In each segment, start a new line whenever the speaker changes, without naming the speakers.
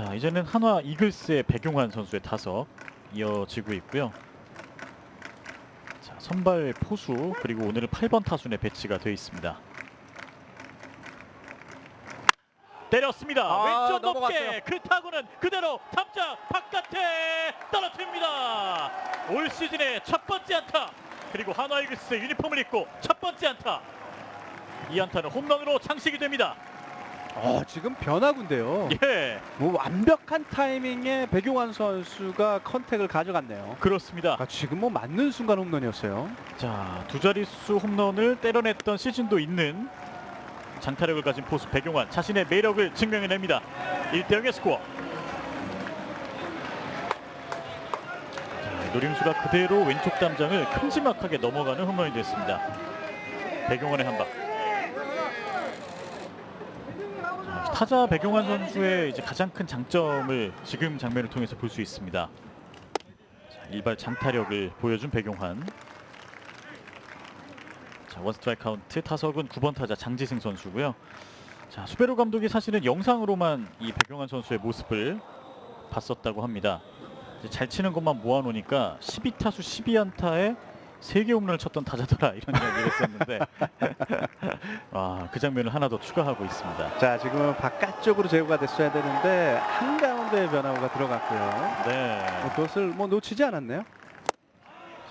자 이제는 한화 이글스의 백용환 선수의 타석 이어지고 있고요. 자 선발 포수 그리고 오늘은 8번 타순에 배치가 되어 있습니다. 때렸습니다.
아,
왼쪽 높게
넘어갔어요.
그 타구는 그대로 탐장 바깥에 떨어집니다. 올 시즌의 첫 번째 안타 그리고 한화 이글스 유니폼을 입고 첫 번째 안타 이 안타는 홈런으로 장식이 됩니다.
어, 지금 변화구인데요.
예
뭐 완벽한 타이밍에 백용환 선수가 컨택을 가져갔네요.
그렇습니다.
아, 지금 뭐 맞는 순간 홈런이었어요.
자, 두 자릿수 홈런을 때려냈던 시즌도 있는 장타력을 가진 포수 백용환 자신의 매력을 증명해냅니다. 1대 0의 스코어. 자, 노림수가 그대로 왼쪽 담장을 큼지막하게 넘어가는 홈런이 됐습니다. 백용환의 한 방. 자, 타자 백용환 선수의 이제 가장 큰 장점을 지금 장면을 통해서 볼 수 있습니다. 자, 일발 장타력을 보여준 백용환. 자, 원 스트라이크 카운트 타석은 9번 타자 장지승 선수고요. 자, 수베로 감독이 사실은 영상으로만 이 백용환 선수의 모습을 봤었다고 합니다. 잘 치는 것만 모아놓으니까 12타수 12안타에 3개 홈런을 쳤던 타자더라 이런 이야기를 했었는데 아, 그 장면을 하나 더 추가하고 있습니다.
자, 지금은 바깥쪽으로 제구가 됐어야 되는데 한 가운데 변화구가 들어갔고요.
네.
뭐 그것을 뭐 놓치지 않았네요.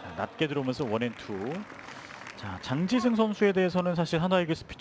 자, 낮게 들어오면서 원앤투. 자, 장지승 선수에 대해서는 사실 하나이글스